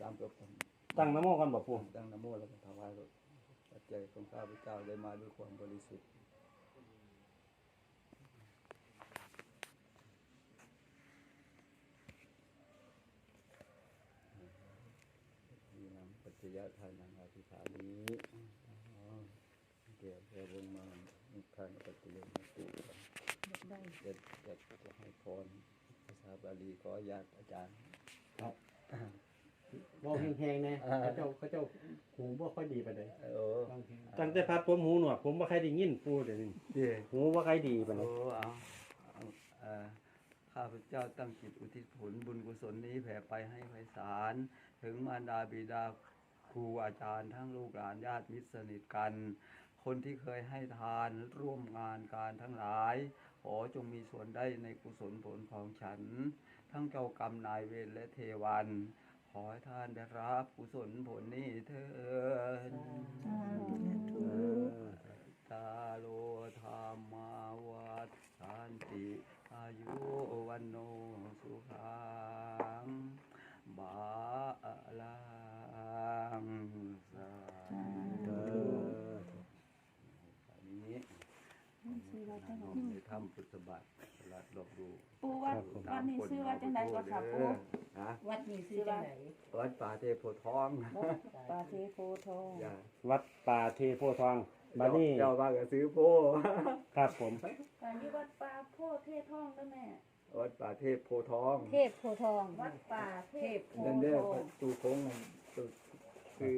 สามจบตั้งนะโมกันบ่ปูตั้งนะโมแล้วก็ถวายรถปัจจัยของข้าพเจ้าได้มาด้วยความบริสุทธิ์มีนำปัจจยทานังอธิษฐานี้อ๋อเดี๋ยวเดี๋ยวลงมามีทานปัจจัยมาตุกันจะจะจะให้พรภาษาบาลีขออนุญาตอาจารย์ครับ บ่แห้งๆแน่เขาเจ้าเขาเจ้าหูบ่ค่อยดีปานใดเออบางทีตั้งแต่พัดผมหูหนวกผมบ่ค่อยได้ยินปูเดี๋ยวนี้เดี๋ยวหูบ่ค่อยดีปานใดโอ้เอาเอาเอ่อข้าพเจ้าตั้งจิตอุทิศผลบุญกุศลนี้แผ่ไปให้ไพศาลถึงมารดาบิดาครูอาจารย์ทั้งลูกหลานญาติมิตรสนิทกัน คนที่เคยให้ทานร่วมงานการทั้งหลาย ขอจงมีส่วนได้ในกุศลผลของฉัน ทั้งเจ้ากรรมนายเวรและเทวัน ขอให้ท่านได้รับกุศลผลนี้เถิดตาโลธรรมาวัฏสันติอายุวันโนสุขังบาลังสาธุอันนี้น้อมในถ้ำพุทธบาทสลัดหลบดูปูวัดวัดนี้ซื้อว่าจังไดก็ค่ะปูฮะ วัดนี้ซื้อจังไหนวัดป่าเทพโพธิ์ทองปาเทโพทองอย่าวัดป่าเทโพทองบัดนี้เจ้าว่าก็ซื้อโพครับผม การที่วัดป่าโพเททองได้แม่ วัดป่าเทพโพธิ์ทองเทพโพธิ์ทอง วัดป่าเทพโพนั่นทเด้อองประตูโค้งมันตัวคือ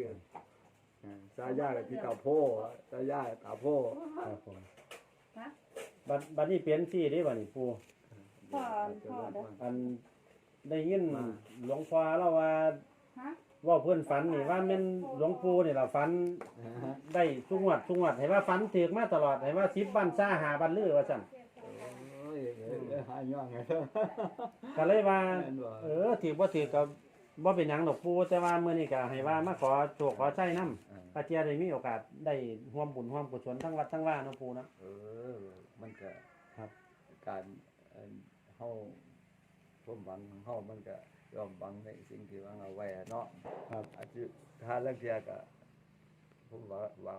อ่าสายากับที่ตาโพสายาตาโพครับผมฮะบัดบัดนี้เปลี่ยนที่เด้บัดนี้ปูพ่อพ่อเด้ออัน ได้ยินหลวงพ่อเล่าว่าฮะเว่าเพื่อนฝันนี่ว่าแม่นหลวงปู่นี่ล่ะฝันได้ทุกงวดทุกงวดให้ว่าฝันถือมาตลอดให้ว่า10บันซ่าหาบันลือว่าซั่นโอ้ยเอ้ยหาย่องไงเด้อก็เลยว่าแม่นบ่เออถือบ่ถือก็บ่เป็นหยังดอกปู่แต่ว่ามื้อนี้ก็ให้ว่ามาขอโชคขอใช้นำอาเจียได้มีโอกาสได้ร่วมบุญร่วมกุศลทั้งวัดทั้งว่าเนาะปู่เนาะเออมันก็ครับ การเอ่อเฮาควา มหวังของเฮามันก็ยอมหวังในสิ่งที่หวังเอาไว้อะเนาะครับ อาจจะถ้าเรื่องเดียวก็ผมว่าว่า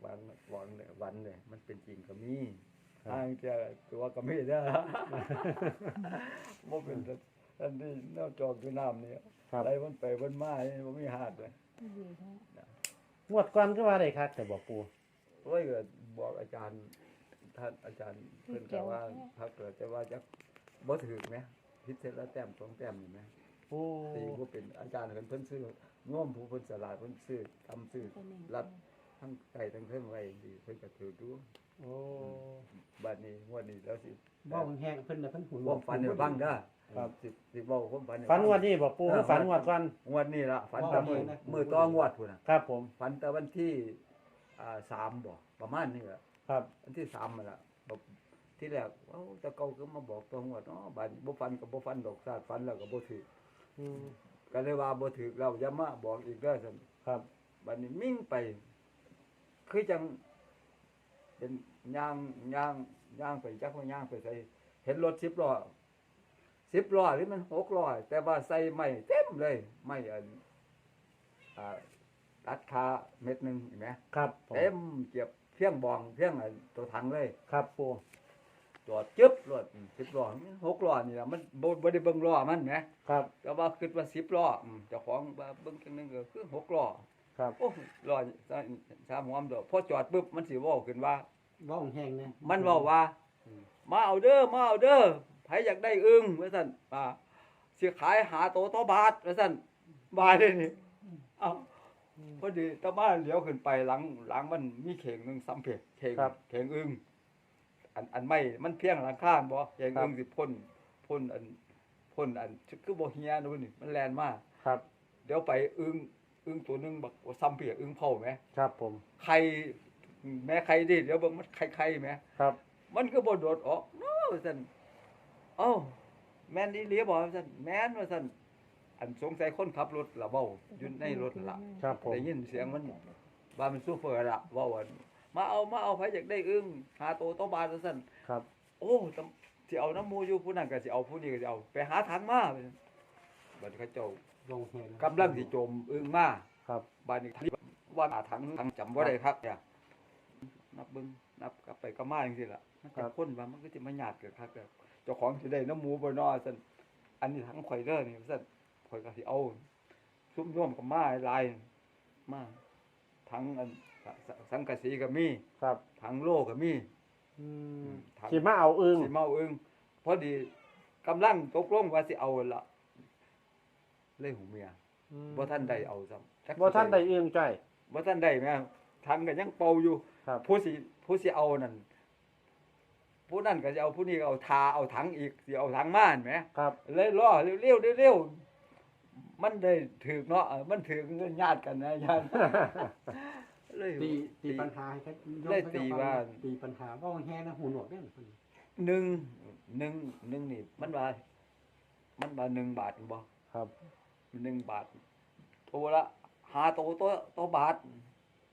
หวังหวังเนี่ยหวันเนี่ยมันเป็นจริงก็มีครับ ทางเดียวตัวก็มีเด้อ บ่เป็นอันนี้แนวจอกคือน้ำนี่ครับไหลมันไปมันมานี่บ่มีหาดเลยงวดก่อนก็ว่าได้คักแต่บอกปู่โอ้ยก็บอกอาจารย์ท่านอาจารย์เพิ่นก็ว่าถ้าเกิดจะว่าจะบ่ถูกไหม พิเศษละแต้มสองแต้มนี่ไหมโอ้ตีบ่เป็นอาจารย์เพิ่นเพิ่นซื้อง่วมผู้เพิ่นสลาดเพิ่นซื้อทำซื้อรัดทั้งไก่ทั้งเครื่องไว้ดีเพิ่นก็ถือดูโอ้บัดนี้งวดนี้แล้วสิบ่แห้งเพิ่นน่ะเพิ่นหูความฝันให้ฟังเด้อครับสิสิเว้าความฝันให้ฝันงวดนี้บอกปู่คือฝันงวดก่อนงวดนี้ล่ะฝันแต่มื้อมื้อต่องวดพุ่นน่ะครับ ผมฝันแต่วันที่อ่า3บ่ประมาณนี้ล่ะครับวันที่3นั่นล่ะบอก ที่แรกเอ้าแต่เก่าก็มาบอกตัวงวดเนาะบัดนี้บ่ฝันก็บ่ฝันดอกซาดฝันแล้วก็บ่ถืออืมก็เลยว่าบ่ถือเราอย่ามาบอกอีกเด้อซั่นครับ บัดนี้มิ่งไป คือจัง เป็นย่างย่างย่างไปจักว่าย่างไปใส่เห็นรถสิบล้อสิบล้อหรือมันหกล้อแต่ว่าใส่ไม้เต็มเลยไม้อันอ่าตัดขาเม็ดหนึ่งเห็นไหมครับผมเต็มเกียบเพียงบองเพียงอันตัวถังเลย ครับปู่ จอดจึ๊บรถสิบล้อมันหกล้อนี่ละมันบ่บ่ได้เบิ่งล้อมันแหมครับ แต่ว่าคิดว่าสิบล้ออืมเจ้าของว่าเบิ่งจังนึงก็คือหกล้อครับโอ้ลอยสามหัวมนดอกพอจอดปุ๊บมันสิเว้าขึ้นว่าบ่แห้งนะมันเว้าว่า มาเอาเด้อมาเอาเด้อไผอยากได้อึ้งว่าซั่นอ่าสิขายหาโตต่อบาทว่าซั่นบาทเลยนี่เอ้า พอดีตาบ้านเลี้ยวขึ้นไปหลังหลังมันมีเข่งหนึงซ้ำเพกเข่งเข่งอึ้ง อันอันไม่มันเพียงหลังข้างบ่เข่งอึ้งสิพ่นพ่นอันพ่นอันคือบ่เฮียนู่นนี่มันแล่นมาครับ เดี๋ยวไปอึ้งอึ้งตัวหนึงบักซ้ำเปียกอึ้งเผาไหมครับ ผมไข่แม่ไข่ดิเดี๋ยวเบิ่งมันไข่ไข่ไหมครับ มันก็บ่โดดออกเนาะว่าซั่นเอ้าแม่นอีหลีบ่ว่าซั่นแม่นว่าซั่นอันสงสัยคนขับรถล่ะเว้าอยู่ในรถนั่นล่ะครับผมได้ยินเสียงมันว่ามันซูเฟอร์ล่ะเว้าว่า มาเอามาเอาไผอยากได้อึ้งหาโตโตบาทว่าซั่นครับ โอ้ตำสิเอาน้ำหมูอยู่ผู้นั้นก็สิเอาผู้นี้ก็สิเอาไปหาทางมาว่าซั่นบัดเขาเจ้าลงเห็นกำลังสิจมอึ้งมาครับบานนี้ว่าถังถังจำว่าได้ครับเนี่ยนับเบิ้งนับกลับไปก็มาจังซี่ล่ะมันครัจะบคนว่ามันก็จะมาหยาดเกิดครับแบบเจ้าของสิได้น้ำหมูบ่นอซั่นอันนี้ถังข่อยเด้อนี่ซั่นข่อยก็สิเอา ซุ่มร่วมกับมาหลายมาถังอัน สสสังกะสีก็มีครับถังโลก็มีอืมถังสิมาเอาอึ้งสิเมาอึ้งพอดีกำลังตกลงว่าสิเอาละเลยหูเมียอืมบ่ท่านได้เอาซ้ำจักสิบ่ท่านได้อึ้งจ้อยบ่ท่านได้แม่ทังก็ยังเป่าอยู่ครับผู้สิผู้สิเอานั่นผู้นั่นก็จะเอาผู้นี้ก็เอาทาเอาถังอีกสิเอาถังมาเห็นไหมครับ เลยรอเร็วๆเร็วๆมันได้ถึกเนาะเออมันถึกเงินญาติกันนะญาติ เลยตีตีปัญหาให้ครับได้ตีว่า ตีปัญหาว่าแห้นะหูหนวกเนี่ยหนึ่งหนึ่งหนึ่งนี่ มันว่ามันว่าหนึ่งบาทบ่ครับหนึ่งบาทตัวละหาตัวตัวตัวบาท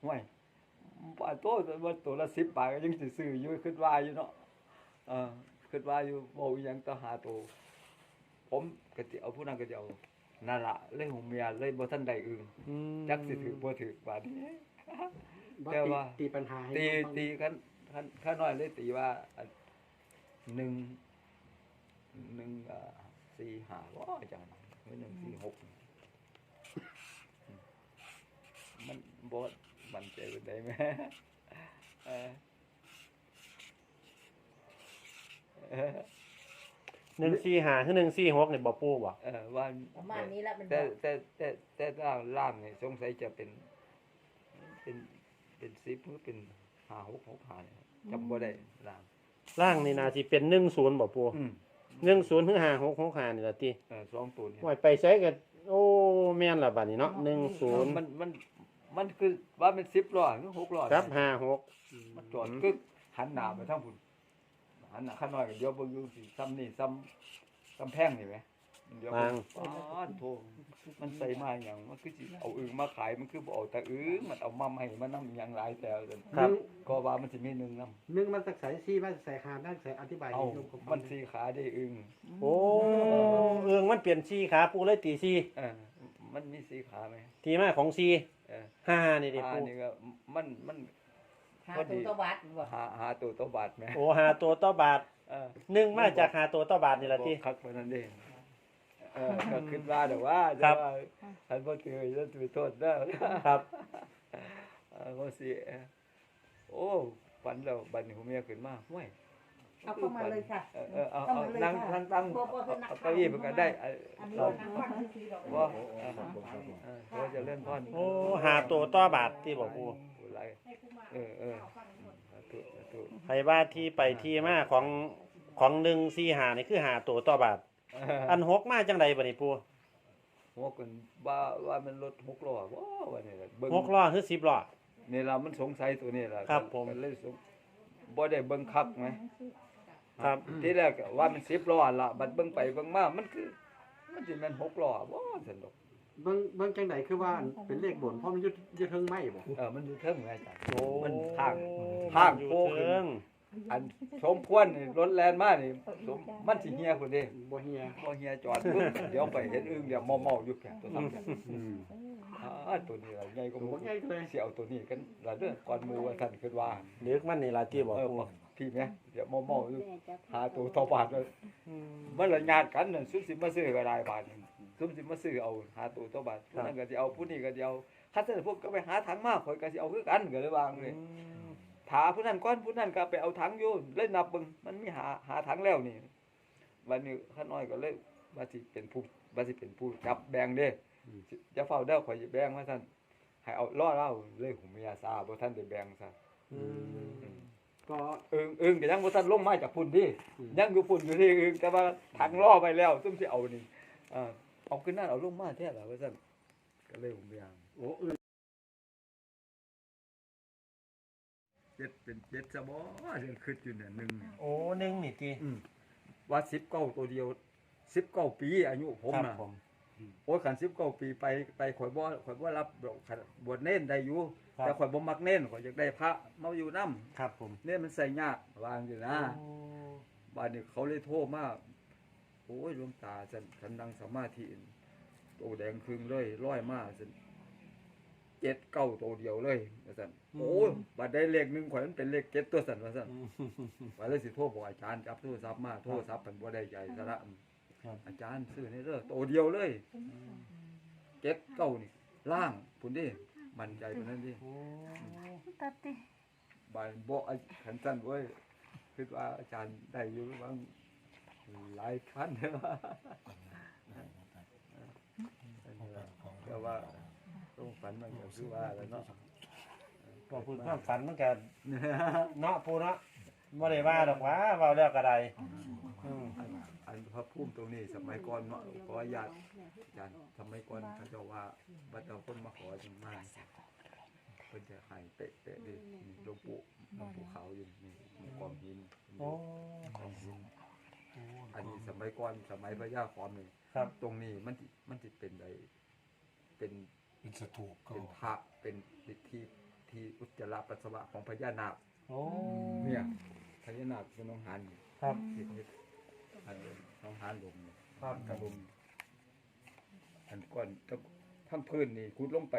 ห่วยบาทตัวว่าตัวละสิบบาทก็ยังสิซื้ออยู่คิดว่าอยู่เนาะเออคิดว่าอยู่บ่อีหยังต่อหาตัวผมก็สิเอาผู้นั้นก็จะเอานั่นล่ะเลยหูเมียเลยบ่ทันได้อึงอืมจักสิถือบ่ถือบาดนี้ แต่แต่ว่าว่า ตีปัญหาให้ตีน้องฟังตีกันขันข้าน้อยเลยตีว่าอันหนึ่งหนึ่งอ่าสี่ห้าว่าอาจารย์หรือหนึ่งสี่หกมันบดมันใจเป็นได้ไหมเออเออหนึ่งสี่ห้าคือหนึ่งสี่หกนี่บ่ปูบ่ เออว่าประมาณนี้ละมันบแต่อก แต่แต่แต่ล่างล่างเนี่ยสงสัยจะเป็น เป็นเป็นสิบหรือเป็นห้าหกหกห้าเนี่ยจำบ่ได้ล่างล่างนี่น่าสิเป็นหนึ่งศูนย์บ่ปูอืมหนึ่งศูนย์ถึงห้าหกหกห้านี่ละติเออสองตัวเนี่ยห่วยไปใช้กันโอ้แม่นละบัดนี้เนาะหนึ่งศูนย์มันมันมันคือว่าเป็นสิบล้อหรือหกล้อครับห้าหก มันจอดกึกหันหน้าไปทางพุ่นหันหน้าข้างน้อยก็เดี๋ยวเบิ่งอยู่สิซ้ำนี่ซ้ำกำแพงนี่ไหม เดี๋ยวเบิ่งอ๋อโทมันใส่มาอย่างมันคือสิเอาอึ่งมาขายมันคือบ่เอาแต่อึ่งมันเอามาให้มันนำอย่างหลายแต่เอาซั่นครับ ก็ว่ามันสิมีหนึ่งนำหนึ่งมันสักใส่ซี่มันใส่หาได้ใส่อธิบายเอาให้ลูกผมฟังมันสีขาได้อึ่งโอ้เอืองมันเปลี่ยนสี่ขาปูเลยตีสี่เออมันมีสีขาไหมทีมาของสี่เออห้านี่ดิขาปูนี่ก็มันมัน หาตัวตะวัดบอกหาหาตัวตัวบาดไหมโอ้หาตัวต่อบาทเออหนึ่งมาจากหาตัวต่อบาทนี่ละติคักปานนั้นเอง เออก็ขึ้นว่าแต่ว่าครัแต่บว่าท่านบ่ถือจะถือโทษเด้อครับเออก็สิโอ้ฝันแล้วบัดนี้ผมเมียขึ้นมาห้วยเอาเข้ามาเลยค่ะเออเออเอาเข้าเอามาเลยนั่งค่ะนั่งตั้งพวกพวกเอานักเอาข่าวเก้าอี้เพิ่นก็ได้เอออันนี้เราทางวัดซื้อดอกว่าเออเออเขาจะเล่นพรโอ้หาตัวต่อบาทที่บอกปูโอ้ไรเออเออสาธุสาธุใครว่าที่ไปที่มาของของหนึ่งสี่หานี่คือหาตัวต่อบาท อันหกมาจังใดบัดนี้ปูหัวกันว่าว่ามันรถหกล้อว้าว่านี่ล่ะเบิ่งหกล้อคือสิบล้อ นี่ล่ะมันสงสัยตัวนี้ล่ะครับผมก็เลยสงบ่ได้เบิ่งคักไหมครับ ทีแรกก็ว่ามัน10ล้อละบัดเบิ่งไปเบิ่งมามันคือ มันสิแม่นหกล้อบ่ซั่นดอกเบิ่งเบิ่งจังไดคือว่าเป็นเลขบนเพราะมันอยึดยึดเทิงไม้บ่เออมันอยู่เทิงไงจ้ะโอ้มันทางทางโค้โค้งงขึ้น อันชมควรนี่รถแล่นมานี่สมมันสิเหียพุ่นเด้บ่เฮียบ่เฮียจอดปึ๊บเดี๋ยวไปเห็นอึ้งเดี๋ยวเมาๆอยู่แค่ตัวนั้นแค่อืมอ่าตัวนี้ล่ะใหญ่กว่าหบ่มู่ใหญ่เลยสิเอาตัวนี้กันละเด้อก่อนหมู่ว่าท่านคิดว่าเด็กมันนี่ล่ะที่บอกเออปูพี่แม่เดี๋ยวเมาๆอยู่หาตัวเท่าบาทเลยมันละญาติกันนั่นซุมสิมาซื้อก็ได้บาทหนึงซุมสิมาซื้อเอาหาตัวเท่าบาทผู้นั้นก็สิเอาผู้นี้ก็สิเอาคันซั่นพวกก็ไปหาถังมาข่อยก็สิเอาคือกันก็เลยวางเลย ถาผู้นั้นก่อนผู้นั้นก็ไปเอาถังอยู่เลยนับเบิ่งมันมีหาหาถังแล้วนี่วันนี้ข้าน้อยก็เลยว่าสิเป็นผู้ว่าสิเป็นผู้จับแบ่งเด้สิจะเฝ้าเด้อข่อยสิแบ่งว่าซั่นให้เอาล่อเล่าเลยหูเมียซาบ่ทันได้แบ่งซะอืมก็อึ้งอึ้งก็ยังบ่ทันลงมาจากพุ่นที่อืมยังอยู่พุ่นอยู่ที่อึ้งแต่ว่าถังล่อไปแล้วซุ่มสิเอานี่อ่าเอาขึ้นนั่นเอาลงมาแท้ล่ะว่าซั่นก็เลยหูเมียโอ้เออ จ็ดเป็นเจ็ดซะบ่เรื่องคิดอยู่เนี่ยหนึงเนี่ยโอ้หนึ่งนี่ติอืมว่า19ตัวเดียว19ปี อายุผมครับน่ะผม โอ้ยขัน19ปีไปไปข่อยบ่ข่อยบ่รับดอกขันบวชเน้นได้อยู่ครับ แต่ข่อยบ่มักเน้นข่อยอยากได้พระมาอยู่นํครับผมเน้นมันใส่ยากวางอยู่นะโอ้บ้านนี้เขาเลยโทรมาโอ้ยหลวงตาฉันฉันนั่งสมาธิตัวแดงครึ่งเลยร้อยมาสิ เจ็ดเก้าตัวเดียวเลยว่าซั่นโอ้ยบัดได้เลขหนึ่งข่อยมันเป็นเลขเจ็ดตัวสั่นว่าซั่นว่าเลยสิโทรบอกอาจารย์จับโทรศัพท์มาโทรศัพท์มันบ่ได้ใจซะละครับ อาจารย์ซื้อในเด้อตัวเดียวเลยเจ็ดเก้านี่ล่างพุ่นดิมั่นใจปานนั้นดิโอ้ตัดติบานบ่อาขันสั้นเว้ยคิดว่าอาจารย์ได้อยู่บางหลายคันเด้อแต่ว่า ต้องฝันมันก็คือว่าแล้วเนาะก็พูดความฝันมันก็เนาะปูเนาะบ่ได้ว่าดอกว่าเว้าแล้วก็ได้อืมอันอันพระภูมิตรงนี้สมัยก่อนเนาะขออนุญาตอาจารย์สมัยก่อนเขาเจ้าว่าบัดเอาคนมาขอจังมากเพิ่นจะให้เป๊ะดินี่หลวงปู่หลวงปู่เขาอยู่นี่มีกองหินโอ้ กองหิน อันนี้สมัยก่อนสมัยพระยาขอมนี่ครับ ตรงนี้มันสิมันสิเป็นไดเป็น เป็นสถูปก็เป็นพระเป็นที่ที่อุจจาระปัสสาวะของพญานาคโอ้เนี่ยพญานาคคือน้องหานนี่ครับที่ที่อันนี้น้องหานหลงนี่ครับกระลมอันก้อนทั้งทั้งพื้นนี่ขุดลงไป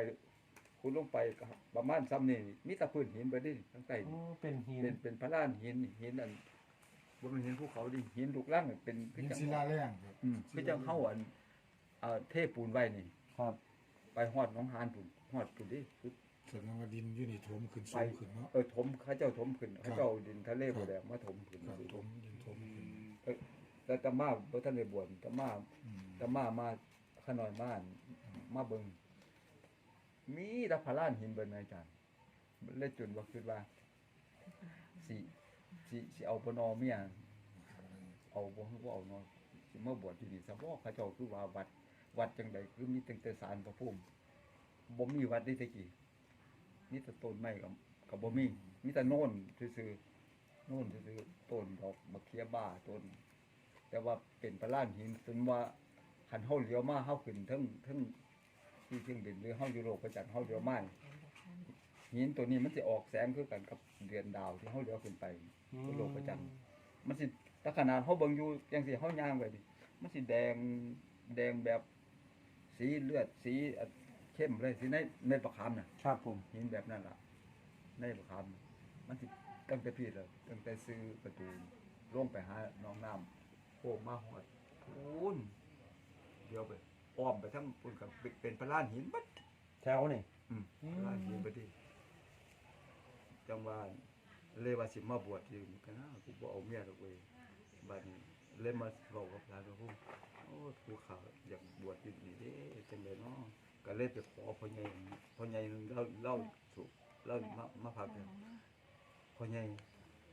ขุดลงไปก็ประมาณซ้ำนี่มีแต่พื้นหินไปดิทั้งใต้โอ้นี่เป็นหินเป็นเป็นพระลานหินนี่หินอันบนมันหินภูเขาดิหินลูกล่างนี่เป็นเป็นจังศิลาแรงครับอืมคือจังเข้าอันเอ่อเทปูนไว้นี่ครับ ไปฮอดหน้องหานปุ่นฮอดปุ่นดิคือส่วนว่าดินอยู่นี่ถมขึ้นสูงขึ้นเนาะ เออถมเข้าเจ้าถมขึ้นเข้าเจ้าดินทะเลบ่แดงมาถมขึ้นครับสิถมดินถมขึ้นแต่ตะมาบ่ทันได้บวชตะมาอืมตะมามาขน้อยมามาเบิ่งมีแตะพลานหินเบิ่นอาจารย์เลยจนว่าคิดว่าสิสิสิเอาบ่นอเมีย เอาบ่ฮู้ว่าเอานอสิมาบวชที่นี่ซะบ่เขาเจ้าคือว่าวัด วัดจังไดคือมีตั้งแต่ศาลพระภูมิบ่มีวัดได้แตะกี้มีแต่ต้นไม้กับกับบ่มีมีแต่โน่นซื่อๆโน่นซื่อๆต้นดอกมะเขือบ้าต้น แต่ว่าเป็นพระลานหินจนว่าคันเฮาเลี้ยวมาเฮาขึ้นทั้งทั้งที่เครื่งบินหรือเฮาอยู่โลกประจันทร์เฮาเลี้ยวมานี่หินตัวนี้มันสิออกแสงคือกันกับเดือนดาวที่เฮาเลี้ยวขึ้นไปโลกประจันมันสิถ้าขนาดเฮาเบิ่งอยู่จังซี่เฮาย่างไปนี่มันสิแดงแดงแบบ สีเลือดสีอันเข้มเลยสีในเม็ดประคำน่ะครับผมหินแบบนั้นล่ะ ในประคำมันสิตั้งแต่พี่เลยตั้งแต่ซื้อประตูลงไปหาน้องน้ำโค้งมาหอดพูนเดียวไปอ้อมไปทั้งปุ่นกับเป็นพระลานหินบัดแถวนี่อืมพระลานหินไปดิจังหวะเลยว่าสิมาบวชอยู่นี่กันนะกูบ่เอาเมียดอกเว้ยบัดนี้เลยมาบอกกับหลานว่าโอ้โอ้ ผู้ข่าวอยากบวชอยู่นี่เด้จังไดเนาะก็เลยไปขอพ่อใหญ่พ่อใหญ่นึงเล่าเล่าสุเล่ามามาพักเนี่ยพ่อใหญ่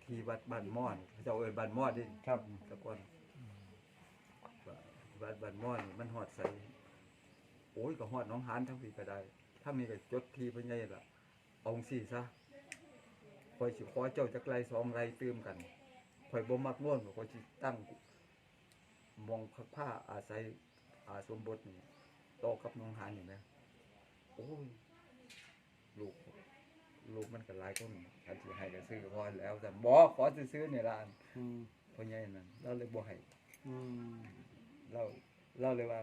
ที่วัดบ้านม่อนเขาเจ้าเอิ้นบ้านม่อนดิครับตะกอนวัดบ้านม่อนนี่มันฮอดใสโอ้ยก็ฮอดน้องหานทั้งพี่ก็ได้ทั้งนี้ก็จดทีพ่อใหญ่ละเอาจังซี่ซะคอยสิขอเจ้าจักไรสองไรตื้มกันคอยบ่มักม่วนคอยสิตั้ง มองพักผ้าอาศัยอาสมบทนี่ต่อกับหน้องหานนี่นะโอ้ยลูกลูกมันก็หลายคนคันสิให้ก็ซื้อพอแล้ว แต่บ่ขอซื้อๆนี่ล่ะอืมพ่อใหญ่นั่นเราเลยบ่ให้อืมเราเราเลยว่า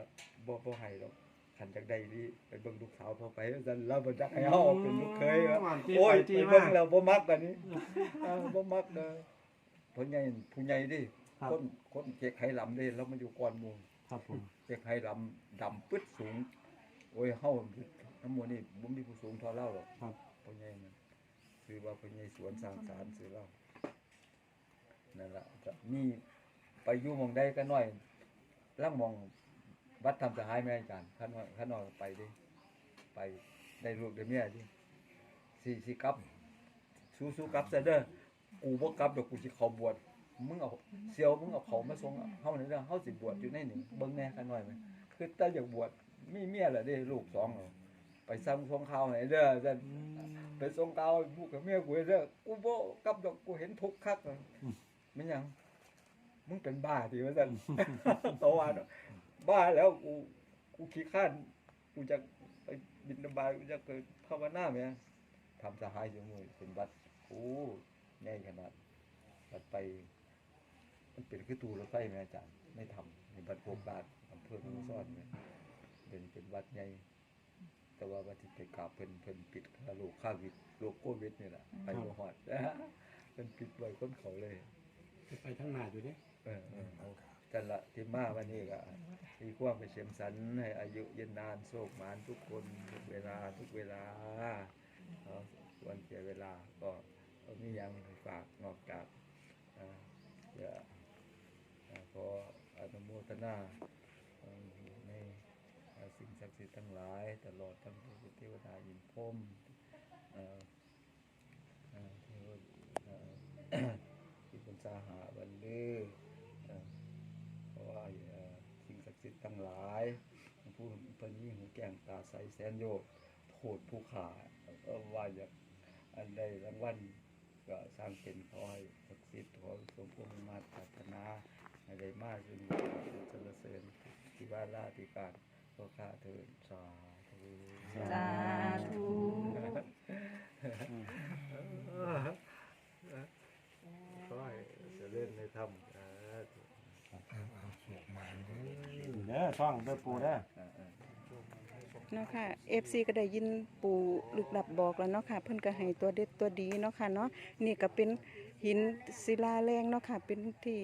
บ่บ่ให้ดอกขันจักได้ดีไปเบิ่งลูกสาวพอไปว่าซั่นเราบ่จักให้เฮาเป็นลูกเคยว่าอืมโอ้ยจี้ไปไปเบิ่งจี้มาแล้วบ่มักกันนี้อ่าบ่มักเด้อพ่อใหญ่ผู้ใหญ่ดิ ครับ คนคนเจ๊กไหหลำเด้แล้วมาอยู่ก่อนหมู่ครับผมเจ๊กไหหลำดำปึ๊ดสูง โอ้ยเฮาทั้งหมดนี่บ่มีผู้สูงเท่าเราหรอกครับ พ่อใหญ่นั่นชื่อว่าพ่อใหญ่สวนสร้างสารชื่อเรานั่นล่ะก็มีไปอยู่หม่องใดก็น้อยลังหมองวัดทำสหายแม่อาจารย์ข้าน้อยข้าน้อยไปดิไปได้ลูกได้เมียดิสิสิกลับสู้สู้กลับซะเด้อกูบ่กลับดอกกูสิเข้าบวช มึงเอาเสียวมึงเอาเขามาส่งเฮานี่เด้อเฮาสิบวชอยู่ในนี่เบิ่งแหน่ข้าน้อยไหมคือแต่อยากบวชมีเมียแล้วเด้ลูกสองแล้วไปซ้ำส่งข่าวให้เด้อซั่นอืมไปส่งข่าวให้ผู้กับเมียกูให้เด้อกูบ่กลับดอกกูเห็นทุกข์คักเลยมันหยังมึงเป็นบ้าติว่าซั่นโตว่าเนาะบ้าแล้วกูกูขี้ข้านกูจะไปบินบาตกูจะเกิดภาวนาแหม่ทำสหายสมุยเป็นวัดโอ้ใหญ่ขนาดวัดไป มันเป็นคือตูรถไฟแม่อาจารย์ไม่ทำในบัดโบกบาทอำเภอเมืองซ่อนแม่เดี๋ยวนี้เป็นวัดใหญ่แต่ว่าวันที่ไปกราบเพิ่นเพิ่นปิดค่าโรคค่าวิดโรคโควิดนี่แหละไปบ่ฮอดเพิ่นปิดไว้คนเขาเลยไปทางหน้าอยู่เด้เออเออเอากะจันละที่มาวันนี้ก็มีความเป็นเสียมสันให้อายุยืนนานโชคหมานทุกคนทุกเวลาทุกเวลาเอาส่วนเสียเวลาก็ก็มีหยังให้ฝากนอกจากอ่าเดี๋ยวอ่าข ออนุโมทนาในสิ่งศักดิ์สิทธิ์ทั้งหลาย ตลอดทั้งเทวดายินพรมเทวดาที่เป็นสาหาบันลือเพราะว่าสิ่งศักดิ์สิทธิ์ทั้งหลาย ผู้เพิ่นมีหูแก้งตาใสแสนโยชน์โทษผู้ขาว่าอยากอันใดรางวัลก็สร้างเป็นขอให้ศักดิ์สิทธิ์ขอสมพงษ์มาตรปรานา ให้ได้มากขึ้นสรรเสริญที่ว่าราธิการขอข้าเถิดสาธุสาธุขอให้เจริญในธรรมสาธุเอาเอาโศกมาเด้อเด้อช่องเด้อปูเด้อเนาะค่ะ FC ก็ได้ยินปูลึกลับบอกแล้วเนาะค่ะ เพิ่นก็ให้ตัวเด็ดตัวดีเนาะค่ะเนาะนี่ก็เป็นหินศิลาแรงเนาะค่ะ เป็นที่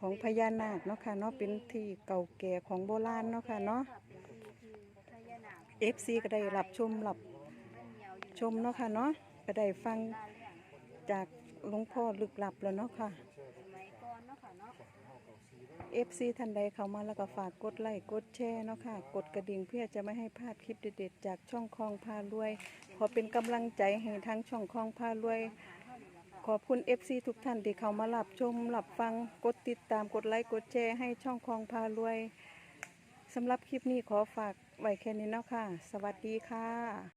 ของพญานาคเนาะค่ะเนาะเป็นที่เก่าแก่ของโบราณเนาะค่ะเนาะ FC ก็ได้รับชมรับชมเนาะค่ะเนาะก็ได้ฟังจากหลวงพ่อลึกลับแล้วเนาะค่ะ FC ท่านใดเข้ามาแล้วก็ฝากกดไลค์กดแชร์เนาะค่ะ กดกระดิ่งเพื่อจะไม่ให้พลาดคลิปเด็ดๆจากช่องคลองพารวย ขอเป็นกำลังใจให้ทั้งช่องคลองพารวย ขอบคุณ FC ทุกท่านที่เข้ามารับชมรับฟังกดติดตามกดไลค์กดแชร์ให้ช่องคลองพารวยสำหรับคลิปนี้ขอฝากไว้แค่นี้เนาะค่ะ สวัสดีค่ะ